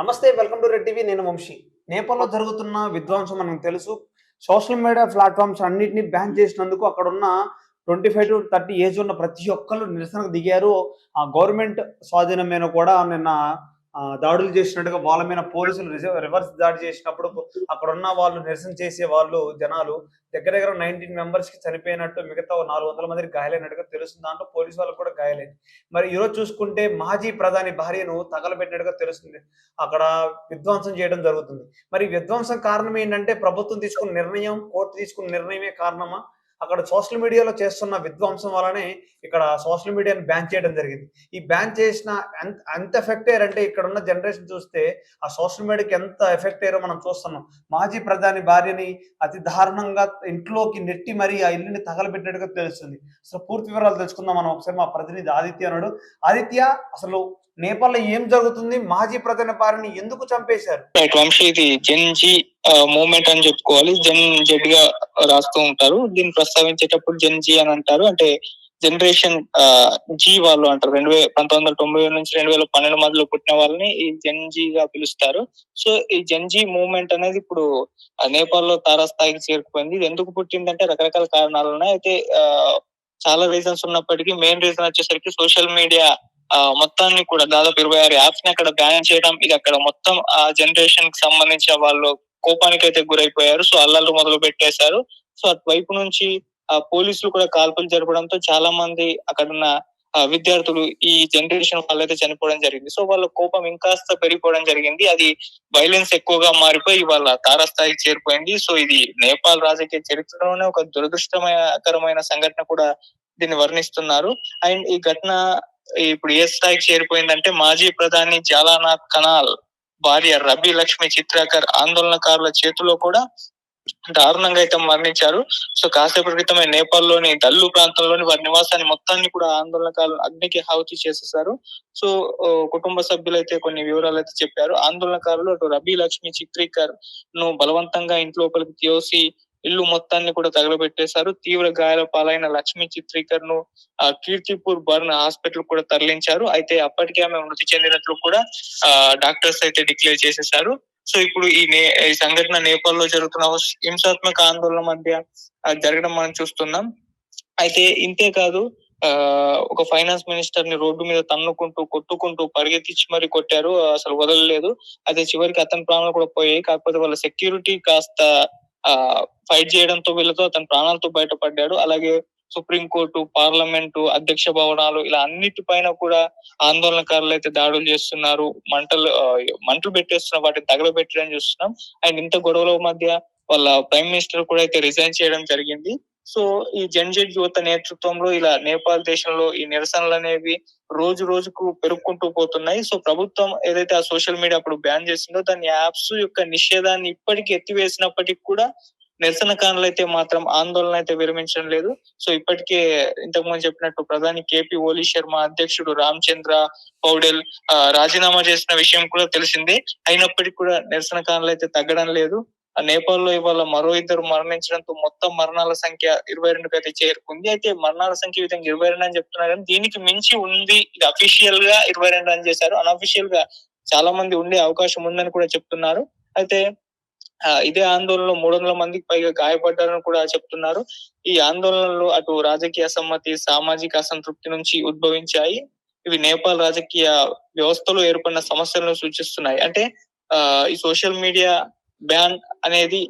నమస్తే welcome to red TV. నేను వంశీ. నేపాల్లో జరుగుతున్న విధ్వంసం మనకు తెలుసు. సోషల్ మీడియా ప్లాట్ఫామ్స్ అన్నింటినీ బ్యాన్ చేసినందుకు అక్కడ ఉన్న twenty five to thirty age ఉన్న ప్రతి ఒక్కరు నిరసనకు దిగారు. ఆ గవర్నమెంట్ స్వాధీనం మీద కూడా నిన్న దాడులు చేసినట్టుగా వాళ్ళ మీద పోలీసులు రిజ- రివర్స్ దాడి చేసినప్పుడు అక్కడ ఉన్న వాళ్ళు నిరసన చేసే వాళ్ళు జనాలు దగ్గర దగ్గర నైన్టీన్ మెంబర్స్కి చనిపోయినట్టు మిగతా నాలుగు వందల మందికి గాయాలైనట్టుగా తెలుస్తుంది. దాంట్లో పోలీసు వాళ్ళకి కూడా గాయాలైంది. మరి ఈరోజు చూసుకుంటే మాజీ ప్రధాని భార్యను తగలబెట్టినట్టుగా తెలుస్తుంది. అక్కడ విధ్వంసం చేయడం జరుగుతుంది. మరి విధ్వంసం కారణం ఏంటంటే ప్రభుత్వం తీసుకున్న నిర్ణయం కోర్టు తీసుకున్న నిర్ణయమే కారణమా? అక్కడ సోషల్ మీడియాలో చేస్తున్న విధ్వంసం వల్లనే ఇక్కడ సోషల్ మీడియాని బ్యాన్ చేయడం జరిగింది. ఈ బ్యాన్ చేసిన ఎంత ఎంత ఎఫెక్ట్ అయ్యారంటే ఇక్కడ ఉన్న జనరేషన్ చూస్తే ఆ సోషల్ మీడియాకి ఎంత ఎఫెక్ట్ అయ్యారో మనం చూస్తున్నాం. మాజీ ప్రధాని భార్యని అతి దారుణంగా ఇంట్లోకి నెట్టి మరీ ఆ ఇల్లుని తగలబెట్టినట్టుగా తెలుస్తుంది. అసలు పూర్తి వివరాలు తెలుసుకుందాం మనం ఒకసారి మా ప్రతినిధి ఆదిత్య అన్నాడు. ఆదిత్య అసలు నేపాల్లో ఏం జరుగుతుంది? మాజీ ప్రధాన పారిని ఎందుకు చంపేశారు? వంశీ ఇది జెన్ జీ మూమెంట్ అని చెప్పుకోవాలి. జెన్ జెడ్గా రాస్తూ ఉంటారు. దీన్ని ప్రస్తావించేటప్పుడు జెన్ జీ అని అంటారు. అంటే జనరేషన్ జీ వాళ్ళు అంటారు. రెండు వేల పంతొమ్మిది వందల తొంభై ఏడు నుంచి రెండు వేల పన్నెండు మధ్యలో పుట్టిన వాళ్ళని ఈ జెన్ జీ గా పిలుస్తారు. సో ఈ జెన్ జీ మూవ్మెంట్ అనేది ఇప్పుడు నేపాల్లో తారాస్థాయికి చేరుకుపోయింది. ఇది ఎందుకు పుట్టిందంటే రకరకాల కారణాలు ఉన్నాయి. అయితే ఆ, చాలా రీజన్స్ ఉన్నప్పటికీ మెయిన్ రీజన్ వచ్చేసరికి సోషల్ మీడియా మొత్తాన్ని కూడా దాదాపు ఇరవై ఆరు యాప్స్ని అక్కడ బ్యాన్ చేయడం ఇది అక్కడ మొత్తం ఆ జనరేషన్కి సంబంధించిన వాళ్ళు కోపానికి అయితే గురైపోయారు. సో అల్లర్లు మొదలు పెట్టేశారు. సో అటువైపు నుంచి ఆ పోలీసులు కూడా కాల్పులు జరపడంతో చాలా మంది అక్కడ ఉన్న విద్యార్థులు ఈ జనరేషన్ వాళ్ళైతే చనిపోవడం జరిగింది. సో వాళ్ళ కోపం ఇంకాస్త పెరిగిపోవడం జరిగింది. అది వైలెన్స్ ఎక్కువగా మారిపోయి వాళ్ళ తారస్థాయికి చేరిపోయింది. సో ఇది నేపాల్ రాజకీయ చరిత్రలోనే ఒక దురదృష్టకరమైన సంఘటన కూడా దీన్ని వర్ణిస్తున్నారు. అండ్ ఈ ఘటన ఇప్పుడు ఏ స్థాయికి చేరిపోయిందంటే మాజీ ప్రధాని జాలానాథ్ కనాల్ భార్య రబి లక్ష్మి చిత్రాకర్ ఆందోళనకారుల చేతిలో కూడా దారుణంగా అయితే మరణించారు. సో కాసేపటి క్రితమే నేపాల్లోని దల్లు ప్రాంతంలోని వారి నివాసాన్ని మొత్తాన్ని కూడా ఆందోళనకారులు అగ్నికి హావతి చేసేసారు సో కుటుంబ సభ్యులు అయితే కొన్ని వివరాలు అయితే చెప్పారు. ఆందోళనకారులు అటు రబీ లక్ష్మి చిత్రీకర్ను బలవంతంగా ఇంట్లోపలికి తీసి ఇల్లు మొత్తాన్ని కూడా తగలబెట్టేశారు. తీవ్ర గాయాల పాలైన లక్ష్మి చిత్రీకర్ను ఆ, కీర్తిపూర్ బర్న్ హాస్పిటల్ కూడా తరలించారు. అయితే అప్పటికే ఆమె మృతి చెందినట్లు కూడా ఆ, డాక్టర్స్ అయితే డిక్లేర్ చేసేశారు. సో ఇప్పుడు ఈ నే ఈ సంఘటన నేపాల్లో జరుగుతున్న హింసాత్మక ఆందోళన మధ్య జరగడం మనం చూస్తున్నాం. అయితే ఇంతే కాదు ఆ ఒక ఫైనాన్స్ మినిస్టర్ని రోడ్డు మీద తన్నుకుంటూ కొట్టుకుంటూ పరిగెత్తించి మరి కొట్టారు. అసలు వదలలేదు. అయితే చివరికి అతని ప్రాణాలు కూడా పోయాయి. కాకపోతే వాళ్ళ సెక్యూరిటీ కాస్త ఆ ఫైట్ చేయడంతో వీళ్ళతో అతను ప్రాణాలతో బయటపడ్డాడు. అలాగే సుప్రీం కోర్టు పార్లమెంటు అధ్యక్ష భవనాలు ఇలా అన్నిటిపైన కూడా ఆందోళనకారులు అయితే దాడులు చేస్తున్నారు. మంటలు మంటలు పెట్టేస్తున్న వాటిని తగలబెట్టడం చూస్తున్నాం. అండ్ ఇంత గొడవల మధ్య వాళ్ళ ప్రైమ్ మినిస్టర్ కూడా అయితే రిజైన్ చేయడం జరిగింది. సో ఈ జన్జెడ్ యువత నేతృత్వంలో ఇలా నేపాల్ దేశంలో ఈ నిరసనలు అనేవి రోజు రోజుకు పెరుగుకుంటూ పోతున్నాయి. సో ప్రభుత్వం ఏదైతే ఆ సోషల్ మీడియా అప్పుడు బ్యాన్ చేసిందో దాని యాప్స్ యొక్క నిషేధాన్ని ఇప్పటికీ ఎత్తివేసినప్పటికీ కూడా నిరసనకారులు అయితే మాత్రం ఆందోళన అయితే విరమించడం లేదు. సో ఇప్పటికే ఇంతకుముందు చెప్పినట్టు ప్రధాని కేపీ ఓలీ శర్మ అధ్యక్షుడు రామచంద్ర పౌడెల్ ఆ, రాజీనామా చేసిన విషయం కూడా తెలిసిందే. అయినప్పటికీ కూడా నిరసనకారులు అయితే తగ్గడం లేదు. నేపాల్ నేపాల్లో ఇవాళ మరో ఇద్దరు మరణించడంతో మొత్తం మరణాల సంఖ్య ఇరవై రెండుకి అయితే చేరుకుంది. అయితే మరణాల సంఖ్య విధంగా ఇరవై రెండు అని చెప్తున్నారు కానీ దీనికి మించి ఉంది. ఇది అఫీషియల్గా ఇరవై రెండు అని చేశారు. అన్అఫీషియల్గా చాలా మంది ఉండే అవకాశం ఉందని కూడా చెప్తున్నారు. అయితే ఇదే ఆందోళనలో మూడు వందల మందికి పైగా గాయపడ్డారని కూడా చెప్తున్నారు. ఈ ఆందోళనలు అటు రాజకీయ అసమ్మతి సామాజిక అసంతృప్తి నుంచి ఉద్భవించాయి. ఇవి నేపాల్ రాజకీయ వ్యవస్థలో ఏర్పడిన సమస్యలను సూచిస్తున్నాయి. అంటే ఆ ఈ సోషల్ మీడియా బ్యాన్ అనేది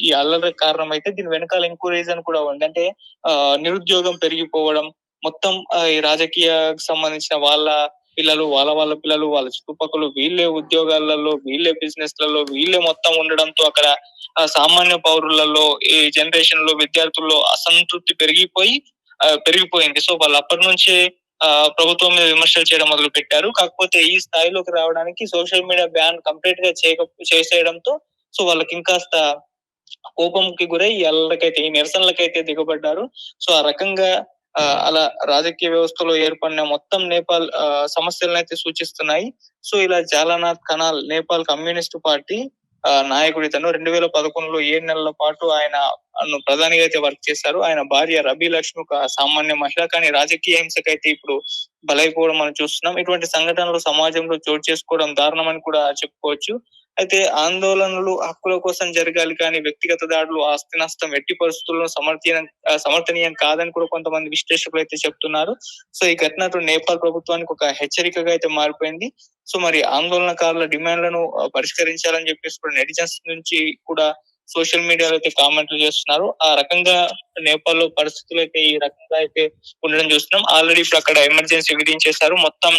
ఈ అల్లరి కారణం అయితే దీని వెనకాల ఇంకో రీజన్ కూడా ఉంది. అంటే ఆ నిరుద్యోగం పెరిగిపోవడం మొత్తం ఈ రాజకీయ సంబంధించిన వాళ్ళ పిల్లలు వాళ్ళ వాళ్ళ పిల్లలు వాళ్ళ చుట్టుపక్కల వీళ్ళే ఉద్యోగాలలో వీళ్ళే బిజినెస్లలో వీళ్ళే మొత్తం ఉండడంతో అక్కడ సామాన్య పౌరులలో ఈ జనరేషన్లో విద్యార్థుల్లో అసంతృప్తి పెరిగిపోయి పెరిగిపోయింది. సో వాళ్ళు అప్పటి నుంచే ఆ, ప్రభుత్వం మీద విమర్శలు చేయడం మొదలు పెట్టారు కాకపోతే ఈ స్థాయిలోకి రావడానికి సోషల్ మీడియా బ్యాన్ కంప్లీట్గా చేయక చేసేయడంతో సో వాళ్ళకి ఇంకాస్త కోపంకి గురై ఎల్లకైతే ఈ నిరసనలకైతే దిగబడ్డారు. సో ఆ రకంగా అలా రాజకీయ వ్యవస్థలో ఏర్పడిన మొత్తం నేపాల్ ఆ, సమస్యలను అయితే సూచిస్తున్నాయి. సో ఇలా జాలానాథ్ కనాల్ నేపాల్ కమ్యూనిస్ట్ పార్టీ ఆ, నాయకుడు ఇతను. రెండు వేల పదకొండులో ఏడు నెలల పాటు ఆయన ప్రధానిగా అయితే వర్క్ చేశారు. ఆయన భార్య రబీ లక్ష్మి ఒక సామాన్య మహిళ. కానీ రాజకీయ హింసకైతే ఇప్పుడు బలైపోవడం మనం చూస్తున్నాం. ఇటువంటి సంఘటనలు సమాజంలో చోటు చేసుకోవడం దారుణమని కూడా చెప్పుకోవచ్చు. అయితే ఆందోళనలు హక్కుల కోసం జరగాలి కానీ వ్యక్తిగత దాడులు ఆస్తి నష్టం ఎట్టి పరిస్థితుల్లో సమర్థనీయం సమర్థనీయం కాదని కూడా కొంతమంది విశ్లేషకులు అయితే చెప్తున్నారు. సో ఈ ఘటన నేపాల్ ప్రభుత్వానికి ఒక హెచ్చరికగా అయితే మారిపోయింది. సో మరి ఆందోళనకారుల డిమాండ్లను పరిష్కరించాలని చెప్పేసి కూడా నెటిజన్స్ నుంచి కూడా సోషల్ మీడియాలో అయితే కామెంట్లు చేస్తున్నారు. ఆ రకంగా నేపాల్లో పరిస్థితులు అయితే ఈ రకంగా అయితే ఉండడం చూస్తున్నాం. ఆల్రెడీ ఇప్పుడు అక్కడ ఎమర్జెన్సీ విధించేశారు. మొత్తం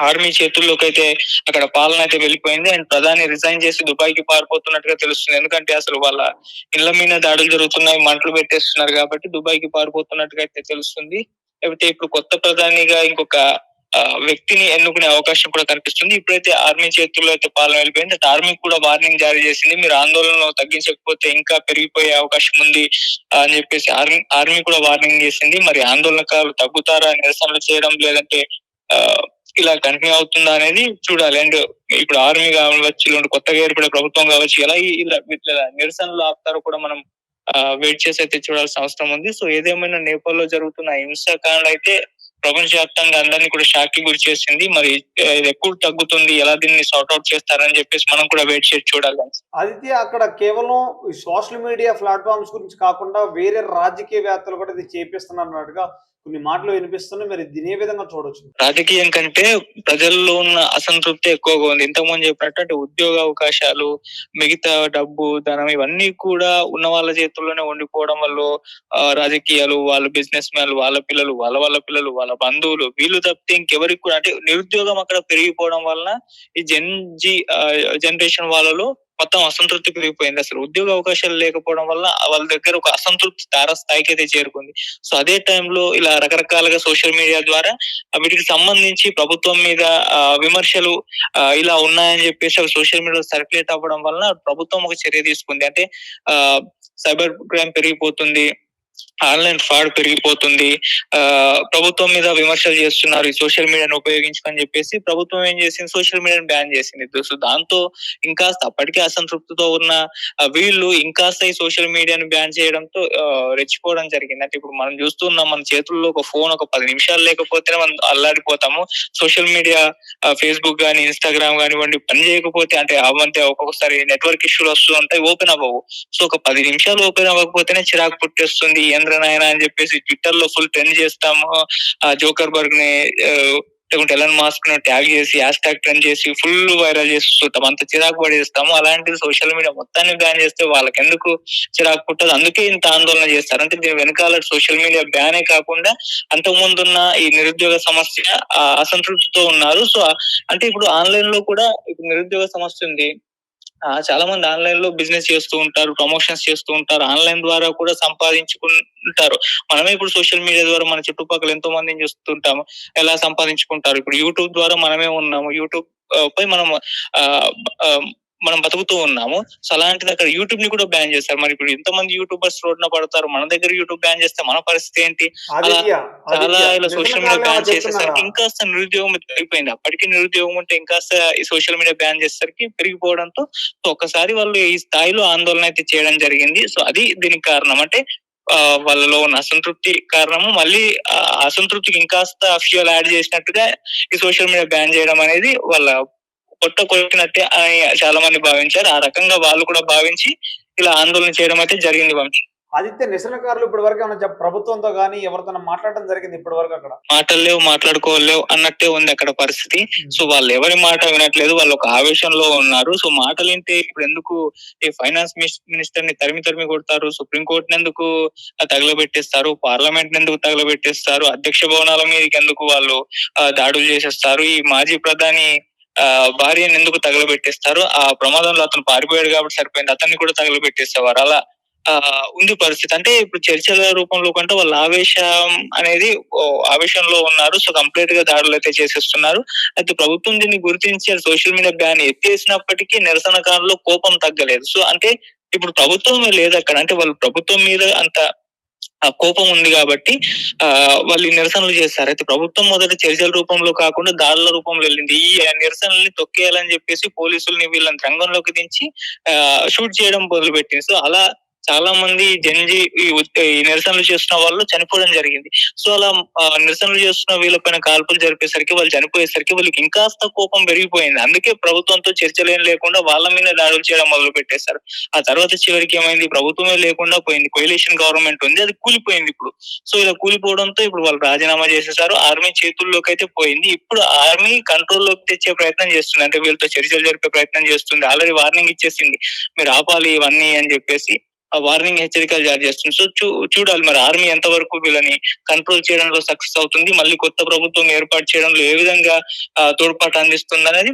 ఆర్మీ చేతుల్లోకి అయితే అక్కడ పాలన అయితే వెళ్ళిపోయింది. అండ్ ప్రధాని రిజైన్ చేసి దుబాయ్కి పారిపోతున్నట్టుగా తెలుస్తుంది. ఎందుకంటే అసలు వాళ్ళ ఇళ్ళ మీద దాడులు జరుగుతున్నాయి మంటలు పెట్టేస్తున్నారు కాబట్టి దుబాయ్కి పారిపోతున్నట్టుగా అయితే తెలుస్తుంది లేకపోతే ఇప్పుడు కొత్త ప్రధానిగా ఇంకొక వ్యక్తిని ఎన్నుకునే అవకాశం కూడా కనిపిస్తుంది. ఇప్పుడైతే ఆర్మీ చేతుల్లో అయితే పాలన వెళ్ళిపోయింది. అటు ఆర్మీ కూడా వార్నింగ్ జారీ చేసింది. మీరు ఆందోళనలు తగ్గించకపోతే ఇంకా పెరిగిపోయే అవకాశం ఉంది అని చెప్పేసి ఆర్మీ ఆర్మీ కూడా వార్నింగ్ చేసింది. మరి ఆందోళనకారులు తగ్గుతారా? నిరసనలు చేయడం లేదంటే ఆ, ఇలా కంటిన్యూ అవుతుందా అనేది చూడాలి. అండ్ ఇప్పుడు ఆర్మీ కావచ్చు లేదంటే కొత్తగా ఏర్పడే ప్రభుత్వం కావచ్చు ఎలా ఇలా నిరసనలు ఆపుతారో కూడా మనం వెయిట్ చేసి అయితే చూడాల్సిన అవసరం ఉంది. సో ఏదేమైనా నేపాల్లో జరుగుతున్న హింసాకాండ అయితే ప్రపంచవ్యాప్తంగా అందరినీ కూడా షాక్కి గురి చేసింది. మరి ఎక్కువ ఇది తగ్గుతుంది? ఎలా దీన్ని సార్ట్ అవుట్ చేస్తారని చెప్పేసి మనం కూడా వెయిట్ చేసి చూడాలి అది అక్కడ కేవలం ఈ సోషల్ మీడియా ప్లాట్ఫామ్స్ గురించి కాకుండా వేరే రాజకీయవేత్తలు కూడా ఇది చేపిస్తున్నట్టుగా కొన్ని మాటలు వినిపిస్తున్నాయి మరి దీని ఏ విధంగా చూడొచ్చు. రాజకీయం కంటే ప్రజల్లో ఉన్న అసంతృప్తి ఎక్కువగా ఉంది. ఇంతకుముందు చెప్పినట్టు అంటే ఉద్యోగ అవకాశాలు మిగతా డబ్బు ధనం ఇవన్నీ కూడా ఉన్న వాళ్ళ చేతుల్లోనే ఉండిపోవడం వల్ల రాజకీయాలు వాళ్ళ బిజినెస్ మ్యాన్లు వాళ్ళ పిల్లలు వాళ్ళ వాళ్ళ పిల్లలు వాళ్ళ బంధువులు వీళ్ళు తప్పితే ఇంకెవరికి కూడా అంటే నిరుద్యోగం అక్కడ పెరిగిపోవడం వలన ఈ జెన్ జీ జనరేషన్ వాళ్ళలో మొత్తం అసంతృప్తి పెరిగిపోయింది. అసలు ఉద్యోగ అవకాశాలు లేకపోవడం వల్ల వాళ్ళ దగ్గర ఒక అసంతృప్తి తార స్థాయికి అయితే చేరుకుంది. సో అదే టైంలో ఇలా రకరకాలుగా సోషల్ మీడియా ద్వారా వీటికి సంబంధించి ప్రభుత్వం మీద ఆ, విమర్శలు ఇలా ఉన్నాయని చెప్పేసి అవి సోషల్ మీడియాలో సర్క్యులేట్ అవ్వడం వలన ప్రభుత్వం ఒక చర్య తీసుకుంది. అంటే ఆ సైబర్ క్రైమ్ పెరిగిపోతుంది. ఆన్లైన్ ఫ్రాడ్ పెరిగిపోతుంది. ఆ ప్రభుత్వం మీద విమర్శలు చేస్తున్నారు ఈ సోషల్ మీడియాను ఉపయోగించుకొని చెప్పేసి. ప్రభుత్వం ఏం చేసింది? సోషల్ మీడియాను బ్యాన్ చేసింది. సో దాంతో ఇంకాస్త అప్పటికే అసంతృప్తితో ఉన్న వీళ్ళు ఇంకాస్త ఈ సోషల్ మీడియాను బ్యాన్ చేయడంతో రెచ్చిపోవడం జరిగింది. అంటే ఇప్పుడు మనం చూస్తున్నాం మన చేతుల్లో ఒక ఫోన్ ఒక పది నిమిషాలు లేకపోతే మనం అల్లాడిపోతాము. సోషల్ మీడియా ఫేస్బుక్ గానీ ఇన్స్టాగ్రామ్ కానివ్వండి పని చేయకపోతే అంటే అవంతే ఒక్కొక్కసారి నెట్వర్క్ ఇష్యూలు వస్తూ ఉంటాయి ఓపెన్ అవ్వవు. సో ఒక పది నిమిషాలు ఓపెన్ అవ్వకపోతేనే చిరాకు పుట్టేస్తుంది. ఏంద్రనాయన అని చెప్పేసి ట్విట్టర్లో ఫుల్ ట్రెండ్ చేస్తాము. ఆ జోకర్ బర్గ్ని లేకుంటే ఎలన్ మాస్క్ను ట్యాగ్ చేసి హ్యాష్ ట్యాగ్ ట్రెండ్ చేసి ఫుల్ వైరల్ చేస్తుంటాం అంత చిరాకు పడేస్తాము. అలాంటిది సోషల్ మీడియా మొత్తాన్ని బ్యాన్ చేస్తే వాళ్ళకి ఎందుకు చిరాకు పుట్టదు? అందుకే ఇంత ఆందోళన చేస్తారు. అంటే దీని వెనకాల సోషల్ మీడియా బ్యానే కాకుండా అంతకు ముందున్న ఈ నిరుద్యోగ సమస్య ఆ, అసంతృప్తితో ఉన్నారు. సో అంటే ఇప్పుడు ఆన్లైన్లో కూడా ఇప్పుడు నిరుద్యోగ సమస్య ఉంది. చాలా మంది ఆన్లైన్లో బిజినెస్ చేస్తూ ఉంటారు ప్రమోషన్స్ చేస్తూ ఉంటారు ఆన్లైన్ ద్వారా కూడా సంపాదించుకుంటారు. మనమే ఇప్పుడు సోషల్ మీడియా ద్వారా మన చుట్టుపక్కల ఎంతో మందిని చూస్తుంటాము ఎలా సంపాదించుకుంటారు. ఇప్పుడు యూట్యూబ్ ద్వారా మనమే ఉన్నాము. యూట్యూబ్ పై మనం ఆ, మనం బతుకుతూ ఉన్నాము. సో అలాంటిది అక్కడ యూట్యూబ్ని కూడా బ్యాన్ చేస్తారు మరి ఇప్పుడు ఎంతమంది యూట్యూబర్స్ రోడ్న పడతారు. మన దగ్గర యూట్యూబ్ బ్యాన్ చేస్తే మన పరిస్థితి ఏంటి? చాలా ఇలా సోషల్ మీడియా బ్యాన్ చేసేసరికి? ఇంకాస్త నిరుద్యోగం పెరిగిపోయింది. అప్పటికి నిరుద్యోగం ఉంటే ఇంకాస్త ఈ సోషల్ మీడియా బ్యాన్ చేసేసరికి పెరిగిపోవడంతో సో ఒక్కసారి వాళ్ళు ఈ స్థాయిలో ఆందోళన అయితే చేయడం జరిగింది. సో అది దీనికి కారణం. అంటే వాళ్ళలో ఉన్న అసంతృప్తి కారణము. మళ్ళీ అసంతృప్తికి ఇంకాస్త ఫ్యూయల్ యాడ్ చేసినట్టుగా ఈ సోషల్ మీడియా బ్యాన్ చేయడం అనేది వాళ్ళ పొట్ట కొట్టినట్టే అని చాలా మంది భావించారు. ఆ రకంగా వాళ్ళు కూడా భావించి ఇలా ఆందోళన చేయడం అయితే జరిగింది వంశీ. ఆదిత్య నిరసనకారులు ఇప్పటి వరకు ఏమైనా ప్రభుత్వంతో కానీ ఎవరితో మాట్లాడడం జరిగింది ఇప్పటి వరకు అక్కడ? మాటలు లేవు మాట్లాడుకోలేవు అన్నట్టే ఉంది అక్కడ పరిస్థితి. సో వాళ్ళు ఎవరి మాట వినట్లేదు వాళ్ళు ఒక ఆవేశంలో ఉన్నారు. సో మాటలు వింటే ఇప్పుడు ఎందుకు ఈ ఫైనాన్స్ మినిస్టర్ని తరిమి తరిమి కొడతారు? సుప్రీం కోర్టుని ఎందుకు తగలబెట్టేస్తారు? పార్లమెంట్ ఎందుకు తగలబెట్టేస్తారు? అధ్యక్ష భవనాల మీదకి ఎందుకు వాళ్ళు దాడులు చేసేస్తారు? ఈ మాజీ ప్రధాని భార్యను ఎందుకు తగలబెట్టేస్తారు? ఆ ప్రమాదంలో అతను పారిపోయాడు కాబట్టి సరిపోయింది. అతన్ని కూడా తగలబెట్టేసేవారు. అలా ఆ ఉంది పరిస్థితి. అంటే ఇప్పుడు చర్చల రూపంలో కంటే వాళ్ళ ఆవేశం అనేది ఆవేశంలో ఉన్నారు. సో కంప్లీట్గా దాడులు అయితే చేసేస్తున్నారు. అయితే ప్రభుత్వం దీన్ని గుర్తించి సోషల్ మీడియా బ్యాన్ ఎత్తేసినప్పటికీ నిరసనకారులు కోపం తగ్గలేదు. సో అంటే ఇప్పుడు ప్రభుత్వం లేదు అక్కడ. అంటే వాళ్ళు ప్రభుత్వం మీద అంత ఆ కోపం ఉంది కాబట్టి ఆ వాళ్ళు నిరసనలు చేస్తారు. అయితే ప్రభుత్వం మొదట చర్చల రూపంలో కాకుండా దాడుల రూపంలో వెళ్ళింది. ఈ నిరసనల్ని తొక్కేయాలని చెప్పేసి పోలీసుల్ని వీళ్ళని రంగంలోకి దించి ఆ షూట్ చేయడం మొదలు పెట్టింది సో అలా చాలా మంది జంజి ఈ ఈ నిరసనలు చేస్తున్న వాళ్ళు చనిపోవడం జరిగింది. సో అలా ఆ, నిరసనలు చేస్తున్న వీళ్ళపైన కాల్పులు జరిపేసరికి వాళ్ళు చనిపోయేసరికి వాళ్ళకి ఇంకాస్త కోపం పెరిగిపోయింది. అందుకే ప్రభుత్వంతో చర్చలు ఏం లేకుండా వాళ్ళ మీద దాడులు చేయడం మొదలు పెట్టేశారు. ఆ తర్వాత చివరికి ఏమైంది? ప్రభుత్వమే లేకుండా పోయింది. కొయలేషన్ గవర్నమెంట్ ఉంది. అది కూలిపోయింది ఇప్పుడు. సో ఇలా కూలిపోవడంతో ఇప్పుడు వాళ్ళు రాజీనామా చేసేసారు. ఆర్మీ చేతుల్లోకి అయితే పోయింది. ఇప్పుడు ఆర్మీ కంట్రోల్లోకి తెచ్చే ప్రయత్నం చేస్తుంది. అంటే వీళ్ళతో చర్చలు జరిపే ప్రయత్నం చేస్తుంది. ఆల్రెడీ వార్నింగ్ ఇచ్చేసింది. మీరు ఆపాలి ఇవన్నీ అని చెప్పేసి వార్నింగ్ హెచ్చరికలు జారీ చేస్తుంది. సో చూ చూడాలి మరి ఆర్మీ ఎంతవరకు వీళ్ళని కంట్రోల్ చేయడంలో సక్సెస్ అవుతుంది మళ్ళీ కొత్త ప్రభుత్వం ఏర్పాటు చేయడంలో ఏ విధంగా తోడ్పాటు అందిస్తుంది అనేది